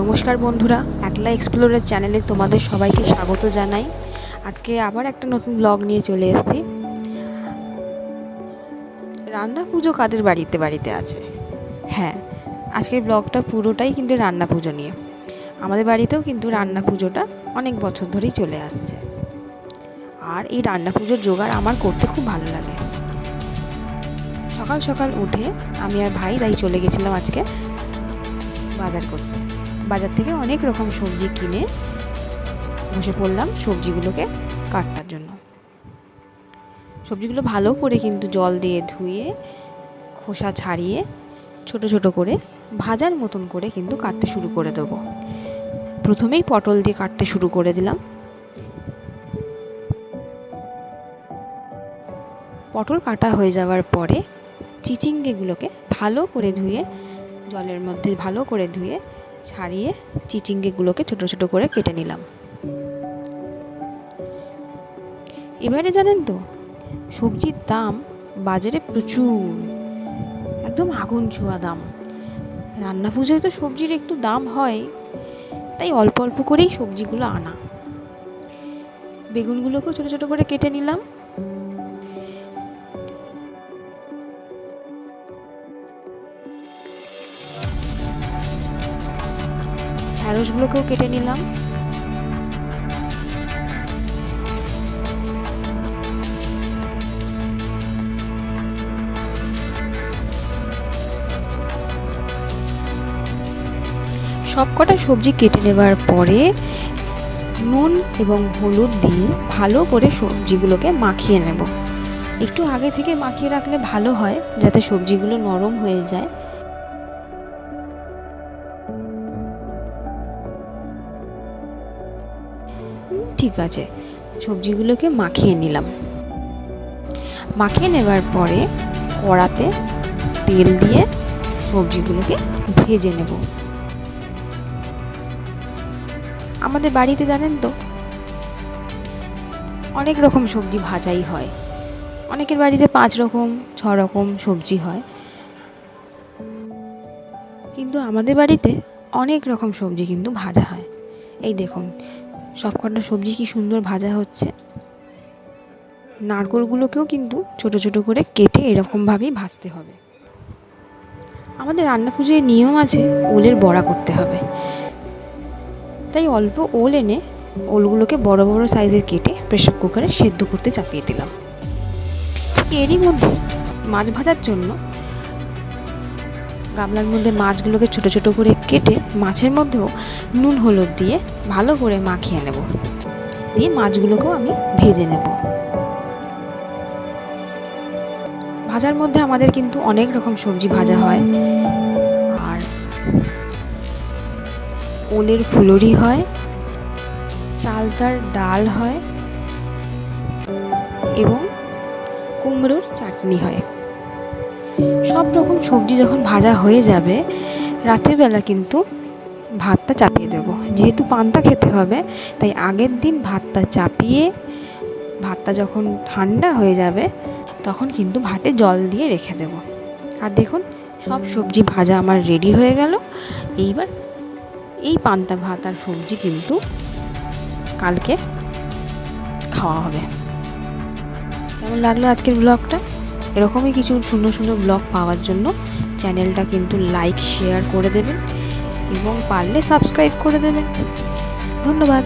নমস্কার বন্ধুরা, একলা এক্সপ্লোরের চ্যানেলে তোমাদের সবাইকে স্বাগত জানাই। আজকে আবার একটা নতুন ব্লগ নিয়ে চলে এসেছি। রান্না পুজো কাদের বাড়িতে বাড়িতে আছে? হ্যাঁ আজকের ব্লগটা পুরোটাই কিন্তু রান্না পুজো নিয়ে। আমাদের বাড়িতেও কিন্তু রান্না পুজোটা অনেক বছর ধরেই চলে আসছে। আর এই রান্না পুজোর জোগাড় আমার করতে খুব ভালো লাগে। সকাল সকাল উঠে আমি আর ভাই তাই চলে গেছিলাম আজকে বাজার করতে। বাজার থেকে অনেক রকম সবজি কিনে বসে পড়লাম সবজিগুলোকে কাটার জন্য। সবজিগুলো ভালো করে কিন্তু জল দিয়ে ধুয়ে, খোসা ছাড়িয়ে, ছোট ছোট করে ভাজার মতন করে কিন্তু কাটতে শুরু করে দেবো। প্রথমেই পটল দিয়ে কাটতে শুরু করে দিলাম। পটল কাটা হয়ে যাওয়ার পরে চিচিঙ্গেগুলোকে ভালো করে ধুয়ে, জলের মধ্যে ভালো করে ধুয়ে ছাড়িয়ে চিচিঙ্গেগুলোকে ছোট ছোট করে কেটে নিলাম। এবারে জানেন তো, সবজির দাম বাজারে প্রচুর। একদম আগুন ছোঁয়া দাম। রান্না পুজোয় তো সবজির একটু দাম হয়, তাই অল্প অল্প করেই সবজিগুলো আনা। বেগুনগুলোকেও ছোটো ছোটো করে কেটে নিলাম। ঢ্যাঁড়সগুলোকেও কেটে নিলাম। সব কটা সবজি কেটে নেবার পরে নুন এবং হলুদ দিয়ে ভালো করে সবজিগুলোকে মাখিয়ে নেব। একটু আগে থেকে মাখিয়ে রাখলে ভালো হয়, যাতে সবজিগুলো নরম হয়ে যায়। ঠিক আছে, সবজিগুলোকে মাখিয়ে নিলাম। মাখিয়ে নেবার পরে কড়াতে তেল দিয়ে সবজিগুলোকে ভেজে নেব। আমাদের বাড়িতে জানেন তো, অনেক রকম সবজি ভাজাই হয়। অনেকের বাড়িতে পাঁচ রকম, ছ রকম সবজি হয়। কিন্তু আমাদের বাড়িতে অনেক রকম সবজি কিন্তু ভাজা হয়। এই দেখুন সবকটা সবজি কি সুন্দর ভাজা হচ্ছে। নারকোলগুলোকেও কিন্তু ছোট ছোট করে কেটে এরকমভাবেই ভাজতে হবে। আমাদের রান্না পুজোয় নিয়ম আছে, ওলের বড়া করতে হবে। তাই অল্প ওল এনে ওলগুলোকে বড় বড় সাইজের কেটে প্রেশার কুকারে সেদ্ধ করতে চাপিয়ে দিলাম। এরই মধ্যে মাছ ভাজার জন্য গামলার মধ্যে মাছগুলোকে ছোট ছোট করে কেটে মাছের মধ্যেও নুন, হলুদ দিয়ে ভালো করে মাখিয়ে নেব। দিয়ে মাছগুলোকেও আমি ভেজে নেব। ভাজার মধ্যে আমাদের কিন্তু অনেক রকম সবজি ভাজা হয়। আর ওলের ফুলরি হয়, চালতার ডাল হয় এবং কুমড়োর চাটনি হয়। সব রকম সবজি যখন ভাজা হয়ে যাবে, রাত্রিবেলা কিন্তু ভাতটা চাপিয়ে দেবো। যেহেতু পান্তা খেতে হবে, তাই আগের দিন ভাতটা চাপিয়ে, ভাতটা যখন ঠান্ডা হয়ে যাবে, তখন কিন্তু ভাতে জল দিয়ে রেখে দেব। আর দেখুন, সব সবজি ভাজা আমার রেডি হয়ে গেল। এইবার এই পান্তা ভাত আর সবজি কিন্তু কালকে খাওয়া হবে। কেমন লাগল আজকের ব্লগটা? এরকমই কিছু সুন্দর সুন্দর ব্লগ পাওয়ার জন্য চ্যানেলটা কিন্তু লাইক, শেয়ার করে দেবেন এবং পারলে সাবস্ক্রাইব করে দেবেন। ধন্যবাদ।